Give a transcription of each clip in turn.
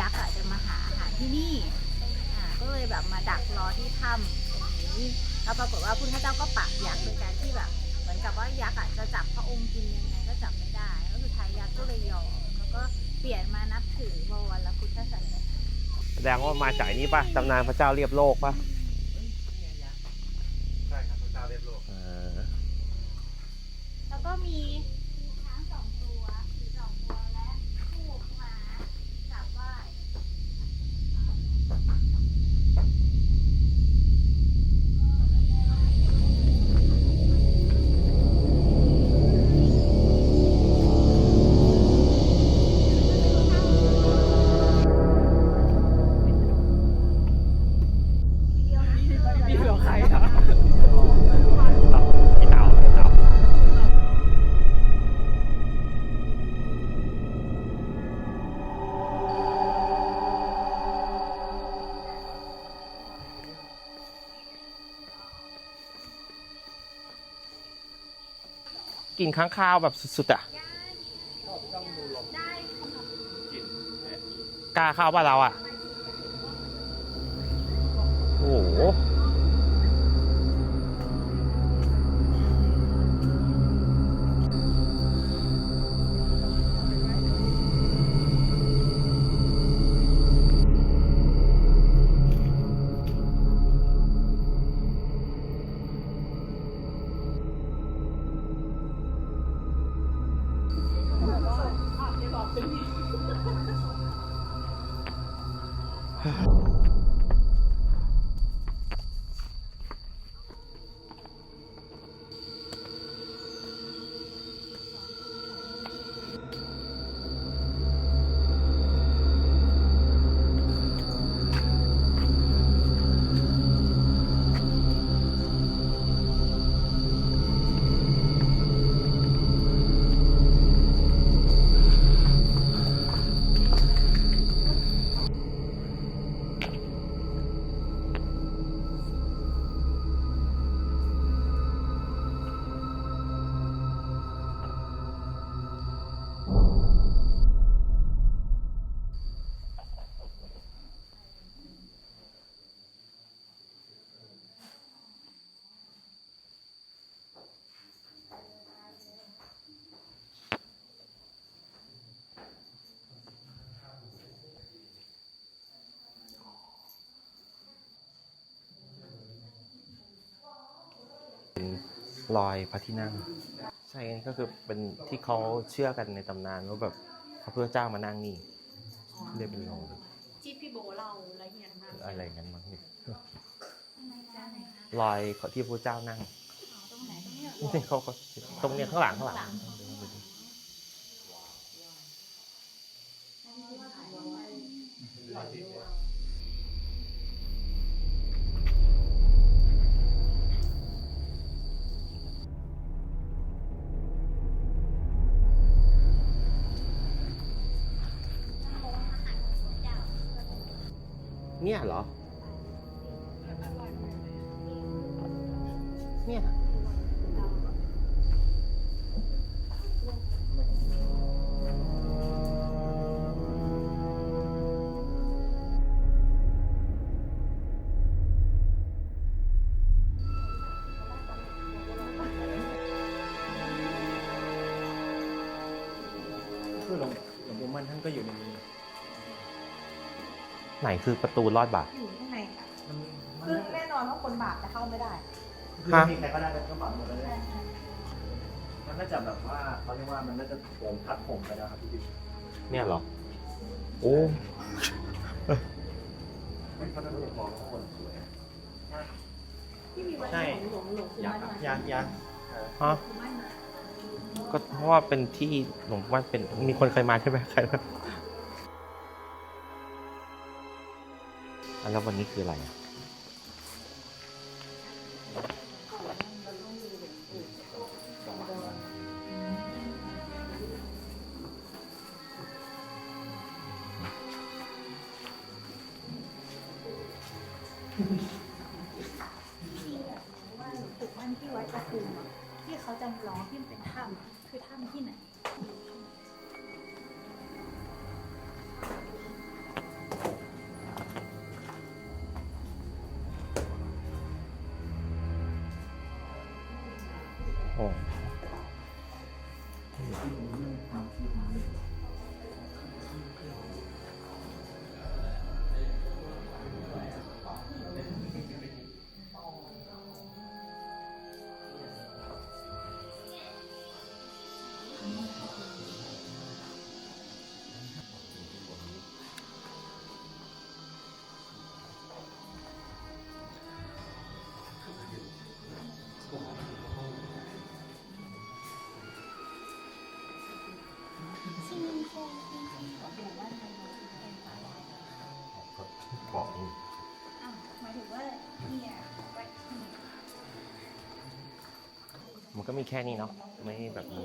ยักษ์อะจะมาหาอาหารที่นี่อ่าก็เลยแบบมาดักรอที่ถ้ำตรงนี้แล้วปรากฏว่าพุทธเจ้าก็ปราบยักษ์โดยการที่แบบ เหมือนกับว่ายักษ์อะจะจับพระองค์กินยังไงก็จับไม่ได้แล้วสุดท้ายยักษ์ก็เลยยอมแล้วก็เปลี่ยนมานับถือบวรพุทธศาสนาแสดงว่ามาจากไอ้นี้ป่ะตำนานพระเจ้าเรียบโลกป่ะใช่ครับพระเจ้าเรียบโลกอ่าแล้วก็มี กินค้างคาวแบบสุดๆอะกล้าเข้าป่ะเราอะ โอ้โห รอยพระที่นั่ง ใช่ก็คือเป็นที่เขาเชื่อกันในตำนานว่าแบบพระพุทธเจ้ามานั่งนี่เรียกเป็นรอยที่พี่โบเราละเอียดมากอะไรอย่างนั้นมั้งเนี่ยรอยที่พระพุทธเจ้านั่งตรงไหนตรงนี้นี่เขาเขาตรงเนี้ยข้างหลังข้างหลัง เนี่ยเหรอ เนี่ย คือประตูลอดบาทอยู่ข้างในค่ะมันมันซึ่งแน่นอนว่าคนบาปจะเข้าไม่ได้คือฮะมีใครก็ได้เป็นกระเป๋าหมดเลยมันน่าจะแบบว่าเขาเรียกว่ามันน่าจะผมพัดผมไปแล้วครับพี่บิ๊กเนี่ยเหรอ โอ้ไม่เขาจะรู้มองว่าคนสวยที่มีวัดใช่หลวงหลวงปู่ยักมั่นษ์มายักษ์ยักษ์ฮะปู่มั่นมาก็เพราะว่าเป็นที่หลวงว่าเป็นมีคนเคยมาใช่ไหมใคร แล้ววันนี้คืออะไรอะ อ้ มันก็มีแค่นี้เนาะไม่แบบมี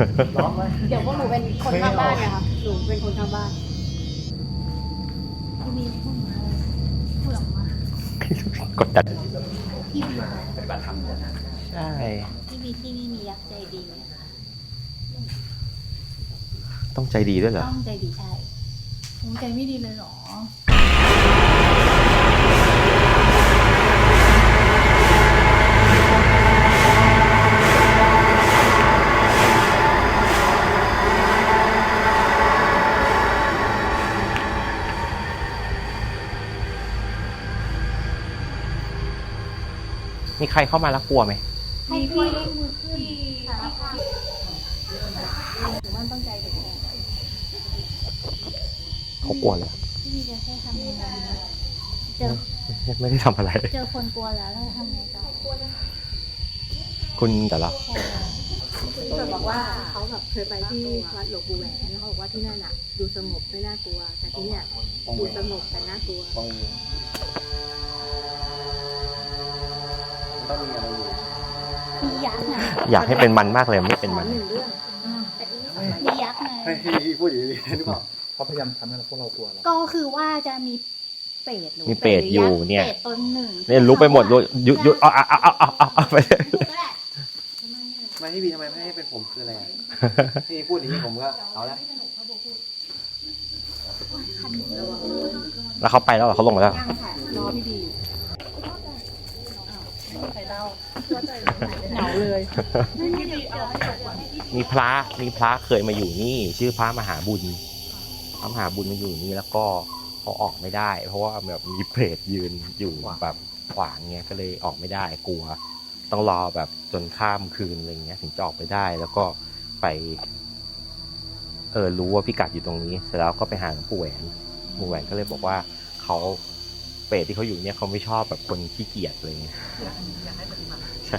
ร็วร้องไว้เดี๋ยวพวกหนูเป็นคนข้างบ้านไงคะหนูเป็นคนข้างบ้านที่มีพูดมาเลยพูดออกมากดดันที่มีใช่ที่มีที่นี่มียักษ์ใจดีไหมคะต้องใจดีด้วยเหรอต้องใจดีใช่โอ้ใจไม่ดีเลยเหรอ ใครเข้ามาแล้วกลัวไหมให้พี่มือขึ้นสารภาพหรือว่าต้องใจเด็กแน่เขากลัวเลยที่จะให้ทำยังไงเจอไม่ได้ทำอะไร เจอคนกลัวแล้วแล้วทำไงต่อคุณแต่ละ ที่แบบบอกว่าเขาแบบเคยไปที่วัดหลวงปู่แหวนแล้วเขาบอกว่าที่นั่นอะ ดูสงบไม่น่ากลัว แต่ที่เนี่ยดูสงบแต่น่ากลัว ต้องต้องมีอะไรอยู่มียักษ์ไงอยากให้เป็นมันมากเลยไม่เป็นขอมันหนึ่งเรื่องมียักษ์ไงให้ให้พูดอย่างนี้หรือเปล่าเขาพยายามทำให้เราพวกเรากลัวเราก็คือว่าจะมีเปรตหรือมีเปรตอยู่เนี่ย เปรตตนหนึ่งเนี่ยลุกไปหมดเลยหยุดหยุดเอาเอาเอาเอาเอาเอาไปเลยไม่ให้บีทำไมไม่ให้เป็นผมคืออะไรอะพี่พูดอย่างนี้ผมก็เอาละแล้วเขาไปแล้วเหรอเขาลงมาแล้วเหรอยังค่ะรอพี่บี เหงาเลย มีพระมีพระเคยมาอยู่นี่ ชื่อพระมหาบุญพระมหาบุญมาอยู่นี่แล้วก็เขาออกไม่ได้ เพราะว่าแบบมีเปรตยืนอยู่แบบขวางเงี้ยก็เลยออกไม่ได้กลัว ต้องรอแบบจนข้ามคืนอะไรเงี้ย ถึงจะออกไปได้แล้วก็ไป เออรู้ว่าพิกัดอยู่ตรงนี้ เสร็จแล้วก็ไปหาหลวงปู่แหวนหลวงปู่แหวนก็เลยบอกว่าเขาเปรตที่เขาอยู่เนี่ยเขาไม่ชอบแบบคนขี้เกียจอะไรเงี้ย ใช่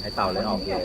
ให้เต่าเลยออกเลย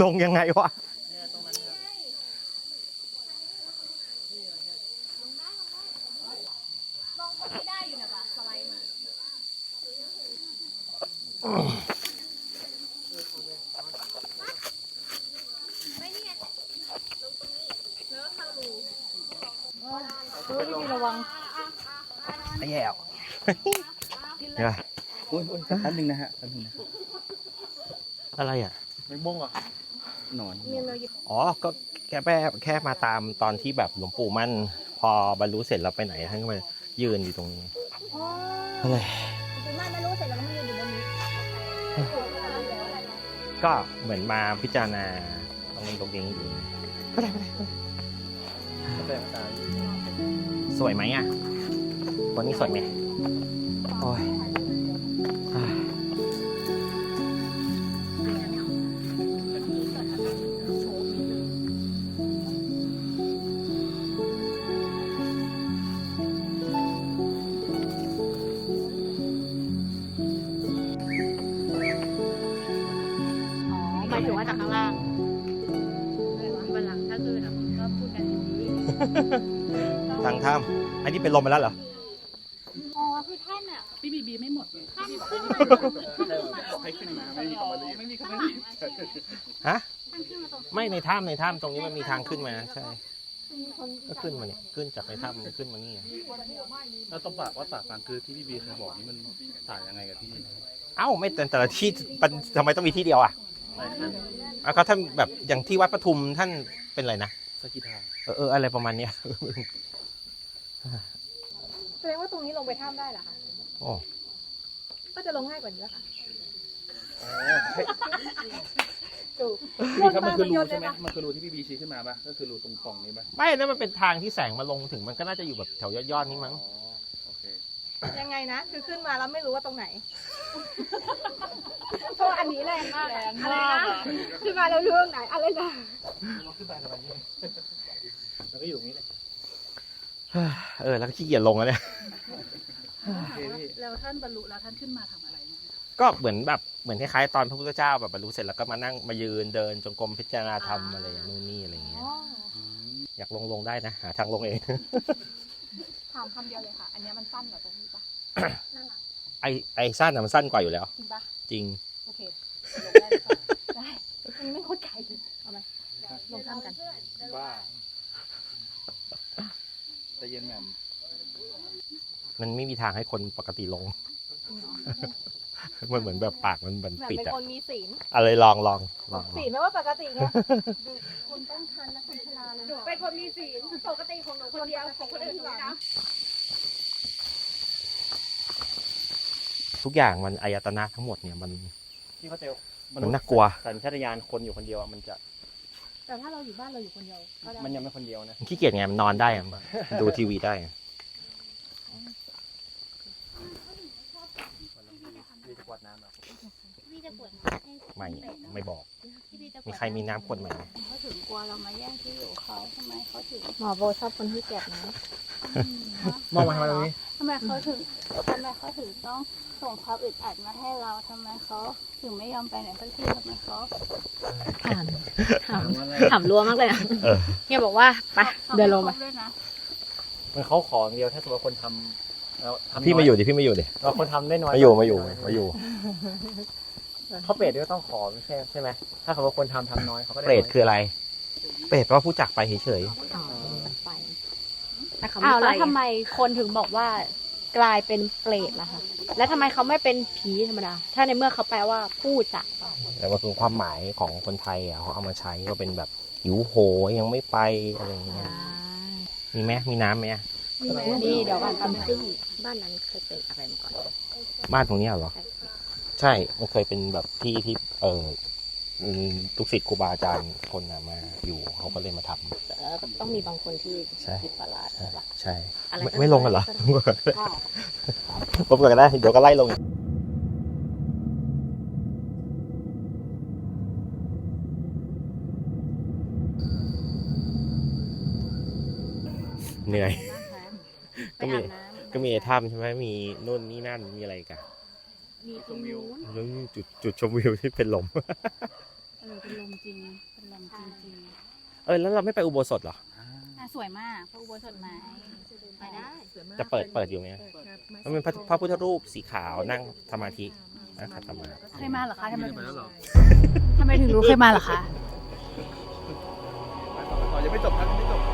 ลงยังไงวะลงคนที่ได้อยู่นะคะสไลด์มาไม่นี่ไงรงนี้แล้วทางรูเฮ้ยพี่ระวังไอ้แย่วเนี่ยอุ้ยอุ้ยแป๊บนึงนะฮะแป๊บนึงนะอะไรอะ ไม่บ้งอะหนอนอ๋อก็แค่แค่แค่มาตามตอนที่แบบหลวงปู่มั่น พอบรรลุเสร็จแล้วไปไหนท่านก็มายืนอยู่ตรงนี้อะไรคุณม่านไม่รู้เสร็จแล้วก็มายืนอยู่บนนี้ก็เหมือนมาพิจารณาตรงนี้ตรงนี้อยู่ก็ได้ก็ได้ก็ได้เข้าใจอาจารย์สวยไหมอะวันนี้สวยไหมโอ้ย หมายถึงว่าจากข้างล่างวันหลังถ้าคือนะก็พูดกันอย่างนี้ทางถ้ำอันนี้เป็นลมไปแล้วเหรอ อ๋อคือท่านอะพี่บีบีไม่หมดไงท่านขึ้นมาให้ขึ้นมาไม่มีคำว่าไม่มีคำว่าฮะท่านขึ้นมาตรงไม่ในถ้ำในถ้ำตรงนี้มันมีทางขึ้นมาใช่ก็ขึ้นมาเนี่ยขึ้นจากในถ้ำมันขึ้นมานี่ไงแล้วตรงปากวัดปากกลางคือที่พี่บีเคยบอกนี่มันต่างยังไงกับที่นี่เอ้าไม่แต่แต่ละที่มันทำไมต้องมีที่เดียวอะ ใช่ครับแล้วก็ท่านแบบอย่างที่วัดปทุมท่านเป็นอะไรนะสกิทาเออเอออะไรประมาณเนี้ย แสดงว่าตรงนี้ลงไปถ้ำได้เหรอคะ โอ้ก็จะลงง่ายกว่านี้เหรอคะอ๋อใช่ถูกพี่บีครับมันคือรูใช่ไหมมันคือรูที่พี่บีชี้ขึ้นมาป่ะก็คือรูตรงปล่องนี้ป่ะไม่นั่นมันเป็นทางที่แสงมาลงถึงมันก็น่าจะอยู่แบบแถวยอดๆนี้มั้ง อ๋อโอเค ยังไงนะ คือขึ้นมาแล้วไม่รู้ว่าตรงไหน เพราะว่าอันนี้แรงมากแรงอะไรมากนะอะขึ้นมาแล้วเรื่องไหนอะไรนะเราขึ้นไปทำไมเนี่ยแล้วก็อยู่ตรงนี้เลยเออแล้วก็ขี้เกียจลงแล้วเนี่ยโอเคพี่แล้วท่านบรรลุแล้วท่านขึ้นมาทำอะไรเนี่ยก็เหมือนแบบเหมือนคล้ายๆตอนพระพุทธเจ้าแบบบรรลุเสร็จแล้วก็มานั่งมายืนเดินจงกรมพิจารณาธรรมอะไรอย่างนู่นนี่อะไรอย่างเงี้ยอืมอยากลงลงได้นะหาทางลงเอง ถามคำเดียวเลยค่ะ อันนี้มันสั้นกว่าตรงนี้ปะ ไอไอสั้นอะมันสั้นกว่าอยู่แล้ว จริงปะจริง โอเคลงได้หรือเปล่าได้อันนี้ไม่โคตรไกลเลยเอาไหมลงข้ามกัน บ้าใจะเย็นแหม่มมันไม่มีทางให้คนปกติลง มันเหมือนแบบปากมันเหมือนแบบปิดเป็นอะคนมีศีลอะไรลองลองลองศีลไม่ว่าปกติไงคุณตั้งคันและคนชราเลยหนูเป็นคนมีศีลปกติของหนูคนเดียวของคนอื่นหนูนะ ทุกอย่างมันอายตนะทั้งหมดเนี่ยมัน พี่เข้าใจมันน่ากลัว สัญชาตญาณคนอยู่คนเดียวอะมันจะแต่ถ้าเราอยู่บ้านเราอยู่คนเดียวก็ได้มันยังไม่คนเดียวนะมันขี้เกียจไงมันนอนได้อะดูทีวีได้อะพี่จะกวาดน้ำเหรอพี่จะปวดให้ไม่ไม่บอกพี่พี่จะปวดมีใครมีน้ำขวดใหม่ไหมเขาถึงกลัวเรามาแย่งที่อยู่เขาทำไมเขาถึงหมอโบชอบคนที่แก่นะมองมาทำไมตรงนี้ทำไมเขาถึงทำไมเขาถึงต้อง ส่งความอึดอัดมาให้เราทำไมเขาถึงไม่ยอมไปไหนสักทีทำไมเขาถามถามถามรัวมากเลยนะเออ เนี่ยบอกว่าไปเดินลงไป ด้วยนะมันเขาขออย่างเดียวถ้าสมมติว่าคนทำแล้วทำพี่มาอยู่ดิพี่มาอยู่ดิเราคนทำได้น้อยมาอยู่มาอยู่มาอยู่เขาเปรตก็ต้องขอไม่ใช่ใช่ไหมถ้าสมมติว่าคนทำทำน้อยเขาก็ได้เปรตน้ยคืออะไร เปรตแปลว่าผู้จักไปเฉยอ๋อไปแต่เขาอ้าวไม่แล้วไปทำไมคนถึงบอกว่า กลายเป็นเปรตล่ะคะแล้วทำไมเขาไม่เป็นผีธรรมดา ถ้าในเมื่อเขาแปลว่าผู้จักๆแต่ว่าคือความหมายของคนไทยอะเขาเอามาใช้ก็เป็นแบบหิวโหยยังไม่ไปอะไรอย่างเงี้ยมีไหมมีน้ำไหมอะนี่เดี๋ยวก่อนตำซี่บ้านนั้นเคยเป็นอะไรมาก่อน บ้านตรงเนี้ยเหรอ ใช่ มันเคยเป็นแบบที่ที่เอออื มลูกศิษย์ครูบาอาจารย์คนน่ะมาอยู่เขาก็เลยมาทำ แล้วก็ต้องมีบางคนที่ใช่ คิดประหลาดใช่ใช่ อะไรไม่ก็ไม่ลงกันเหรอ ค่ะผมก่อนก็ได้ เดี๋ยวก็ไล่ลงอีกเหนื่อย ก็มี ก็มีไอ้ถ้ำใช่ไหมมีนู่นนี่นั่นมีอะไรอีกัน มีตรงนู้นแล้วจุดจุดชมวิวที่เป็นลม เออเป็นลมจริง เป็นลมจริงเออแล้วเราไม่ไปอุโบสถเหรอ ๆอะสวยมากพระอุโบสถไม้ไปได้จะเปิดเปิดอยู่ไหมมันเป็นพระพระพุทธรูปสีขาวนั่งสมาธินั่งขัดสมาธิเคยมาเหรอคะทำไมถึงรู้ทำไมถึงรู้เคยมาเหรอคะยังไม่จบครับยังไม่จบ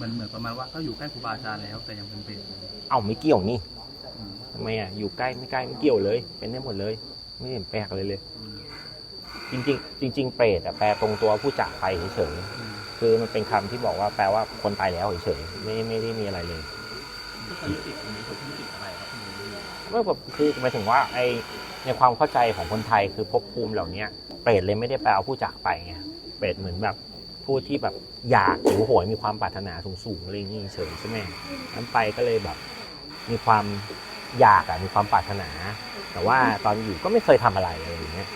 เหมือนเหมือนประมาณว่าเขาอยู่ใกล้ครูบาอาจารย์แล้วแต่ยังเป็นเปรตอยู่เอ้าไม่เกี่ยวนี่อืมทำไมอะอยู่ใกล้ไม่ใกล้ไม่เกี่ยวเลย เป็นได้หมดเลย ไม่เห็นแปลกเลยเลย อืมจริงๆจริง ๆ เปรตอะแปลตรงตัวผู้จากไปเฉยอืมๆคือมันเป็นคำที่บอกว่าแปลว่าคนตายแล้วเฉยๆไม่ไม่ได้มีอะไรเลย ที่เขายึดติดตรงนี้เขายึดติดอะไรครับคุณลุงไม่แบบคือหมายถึงว่าไอในความเข้าใจของคนไทยคือภพภูมิเหล่าเนี้ยเปรตเลยไม่ได้แปลว่าผู้จากไปไงเปรตเหมือนแบบ ผู้ที่แบบอยากหิวโหยมีความปรารถนาสูงๆอะไรอย่างงี้เฉยใช่ไหมนั้นไปก็เลยแบบมีความอยากอะมีความปรารถนา แต่ว่าตอนอยู่ก็ไม่เคยทำอะไรอะไรอย่างเงี้ย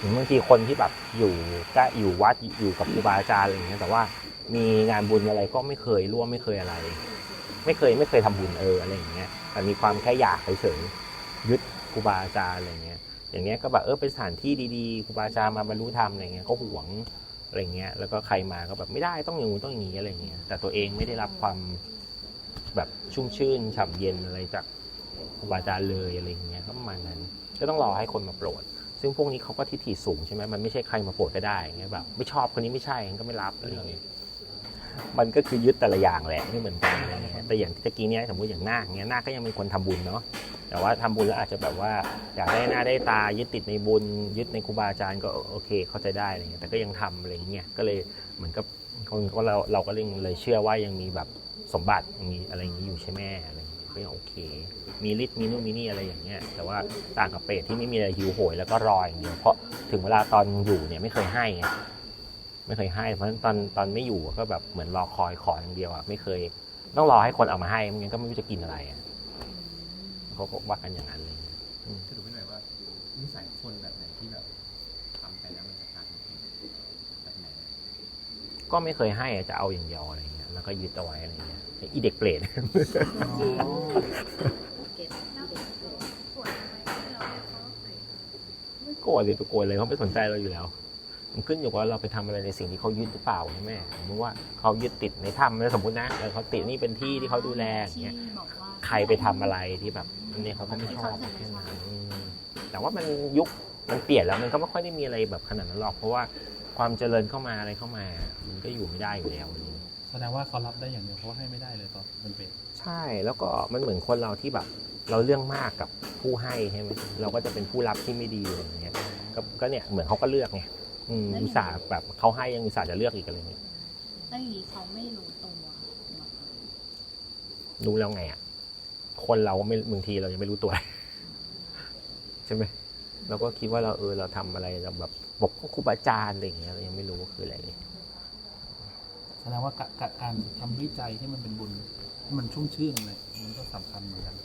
ถึงบางทีคนที่แบบอยู่ก็อยู่วัดอยู่กับครูบาอาจารย์อะไรอย่างเงี้ยแต่ว่ามีงานบุญอะไรก็ไม่เคยร่วมไม่เคยอะไร ไม่เคยไม่เคยทำบุญเอออะไรอย่างเงี้ยแต่มีความแค่อยากเฉยๆยึดครูบาอาจารย์อะไรเงี้ยอย่างเงี้ยก็แบบเออเป็นสถานที่ดีๆครูบาอาจารย์มาบรรลุธรรมอะไรเงี้ยก็หวง อะไรเงี้ยแล้วก็ใครมาก็แบบไม่ได้ต้องอย่างงู้นต้องอย่างนี้อะไรเงี้ยแต่ตัวเองไม่ได้รับความแบบชุ่มชื่นฉ่ำเย็นอะไรจากครูบาอาจารย์เลยอะไรเงี้ยก็ประมาณนั้น ก็ต้องรอให้คนมาโปรด ซึ่งพวกนี้เขาก็ทิฏฐิสูงใช่ไหมมันไม่ใช่ใครมาโปรดก็ได้เงี้ยแบบไม่ชอบคนนี้ไม่ใช่ก็ไม่รับอะไรเงี้ย มันก็คือยึดแต่ละอย่างแหละไม่เหมือนกันอะไรเงี้ยแต่อย่างตะกี้เนี้ยสมมติอย่างนาคเงี้ยนาคก็ยังเป็นคนทำบุญเนาะแต่ว่าทำบุญแล้วอาจจะแบบว่าอยากได้หน้าได้ตายึดติดในบุญ ยึดในครูบาอาจารย์ก็โอเคเข้าใจได้อะไรเงี้ยแต่ก็ยังทำอะไรเงี้ยก็เลยเหมือนกับคนก็เราเราก็เลยเลยเชื่อว่ายังมีแบบสมบัติยังมีอะไรอย่างนี้อยู่ใช่ไหมอะไรเงี้ยก็ยังโอเค มีฤทธิ์มีนู่นมีนี่อะไรอย่างเงี้ย แต่ว่าต่างกับเปรตที่ไม่มีอะไรหิวโหยแล้วก็รออย่างเดียวเพราะถึงเวลาตอนอยู่เนี่ยไม่เคยให้ ไงไม่เคยให้ เพราะฉะนั้นตอนตอนไม่อยู่ก็แบบเหมือนรอคอยขออย่างเดียวอะไม่เคย ต้องรอให้คนเอามาให้ไม่งั้นก็ไม่รู้จะกินอะไรอะเขาก็ว่ากันอย่างนั้นเลยสรุปให้หน่อยว่านิสัยคนแบบไหนที่แบบทำไปแล้วมันจะกลายเป็นเปรตแบบไหนก็ไม่เคยให้อะจะเอาอย่างเดียวอะไรเงี้ยแล้วก็ยึดเอาไว้อะไรเงี้ยอีเด็กเปรตไม่โกรธเลยไปโกรธเลยเขาไม่สนใจเราอยู่แล้ว มันขึ้นอยู่กับว่าเราไปทำอะไรในสิ่งที่เขายึดหรือเปล่าใช่ไหมสมมติว่าเขายึดติดในถ้ำแล้วสมมตินะเออเขาติดนี่เป็นที่ที่เขาดูแลอย่างเงี้ยที่บอกว่าใครไปทำอะไรที่แบบอันนี้เขาก็ไม่ชอบแค่นั้นอืมแต่ว่ามันยุคมันเปลี่ยนแล้วมันก็ไม่ค่อยได้มีอะไรแบบขนาดนั้นหรอกเพราะว่าความเจริญเข้ามาอะไรเข้ามา มันก็อยู่ไม่ได้อยู่แล้วแสดงว่าเขารับได้อย่างเดียวเขาให้ไม่ได้เลยตอนเป็นเปรตใช่แล้วก็มันเหมือนคนเราที่แบบ เราเรื่องมากกับผู้ให้ใช่ไหมเราก็จะเป็นผู้รับที่ไม่ดีอะไรอย่างเงี้ยก็ก็เนี่ยเหมือนเขาก็เลือกไง อืมอุตส่าห์แบบเขาให้ยังอุตส่าห์จะเลือกอีกอะไรเงี้ยแล้วอย่างนี้เขาไม่รู้ตัวเหรอคะรู้แล้วไงอะ คนเราไม่บางทีเรายังไม่รู้ตัว ใช่ไหมเราก็คิดว่าเราเออเราทำอะไรเราแบบบอกครูบาอาจารย์อะไรอย่างเงี้ยเรายังไม่รู้ว่าคืออะไรเลยแสดงว่ากะกะการทำด้วยใจให้มันเป็นบุญให้มันชุ่มชื่นเลยมันก็สำคัญเหมือนกัน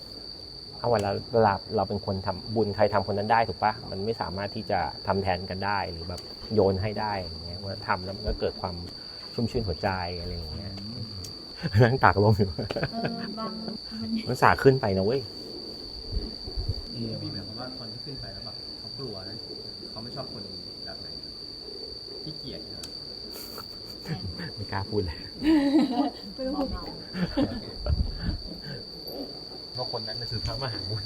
เอาเวลาเวลาเราเป็นคนทำบุญใครทำคนนั้นได้ถูกปะมันไม่สามารถที่จะทำแทนกันได้หรือแบบโยนให้ได้อย่างเงี้ยว่าทำแล้วมันก็เกิดความชุ่มชื่นหัวใจอะไรอย่างเงี้ยนั่งตากลมอยู่เออบางมันมันสาขึ้นไปนะเว้ยมีแบบว่าคนที่ขึ้นไปแล้วแบบเขากลัวนะเขาไม่ชอบคนแบบไหนที่เกียจนะไม่กล้าพูดเลยไม่ต้องพูด เพราะคนนั้นน่ะคือพระมหาบุญ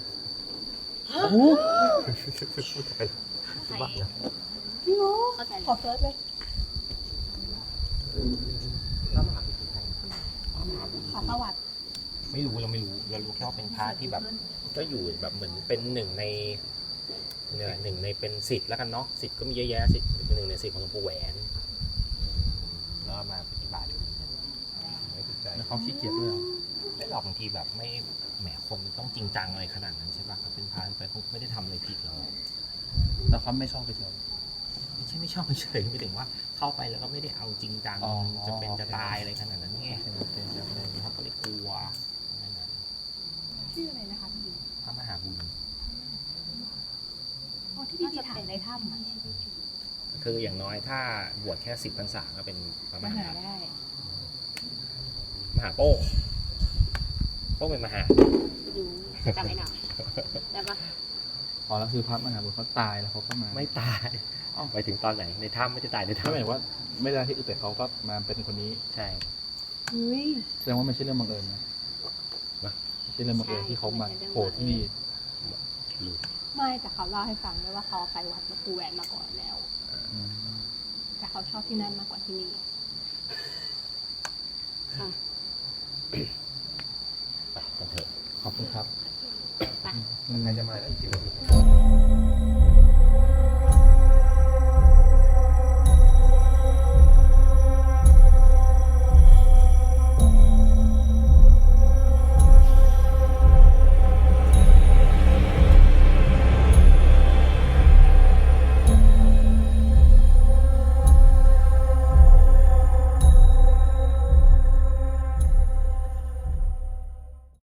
พูดไปบ้านะเข้าใจขอเฟิร์สเลยพระมหาบุญคือใครขอประวัติ ไม่รู้เราไม่รู้เรารู้แค่ว่าเป็นพระที่แบบ ก็อยู่แบบเหมือนเป็นหนึ่งในเนี่ยหนึ่งในเป็นสิทธิ์แล้วกันเนาะสิทธิ์ก็มีเยอะแยะสิทธิ์เป็นหนึ่งในสิทธิ์ของหลวงปู่แหวนแล้วก็มาปฏิบัติไม่ติดใจแล้วเขาขี้เกียจด้วยเหรอ ไม่หรอกบางทีแบบไม่แหมคนมันต้องจริงจังอะไรขนาดนั้นใช่ปะก็เป็นพระไปคงไม่ได้ทำอะไรผิดหรอกแล้วเขาไม่ชอบไปเฉยไม่ใช่ไม่ชอบเฉยๆไม่ถึงว่าเข้าไปแล้วก็ไม่ได้เอาจริงจังอ๋อจะเป็นจะโอเคตายอะไรขนาดนั้นไงโอเคโอเคโอเคเขาก็เลยกลัวนั่นน่ะชื่ออะไรนะคะพี่พระมหาบุญ อ๋อที่พี่ถ่ายในถ้ำอะคืออย่างน้อยถ้าบวชแค่สิบพรรษาก็เป็นพระมมาหาหาได้ มหาโป้ งโป้งเป็นมหาดูจำไม่ได้ได้ปะพอแล้วคือพระมหาบุตรเขาตายแล้วเขาก็มาไม่ตายไปถึงตอนไหน ในถ้ำไม่ได้ตายในถ้าหมายถ้ำว่า ไม่ได้ที่อื่นแต่เขาก็มาเป็นคนนี้ใช่เฮ้ยแสดงว่าไม่ใช่เรื่องบังเอิญนะนะไม่ใช่เรื่องบังเอิญที่เขามาโผล่ที่นี่ไม่แต่เขาเล่าให้ฟังด้วยว่าเขาไปวัดหลวงปู่แหวนมาก่อนแล้วอืมแต่เขาชอบที่นั่นมากกว่าที่นี่ไป กันเถอะ ขอบคุณครับไปใครจะมาอีกที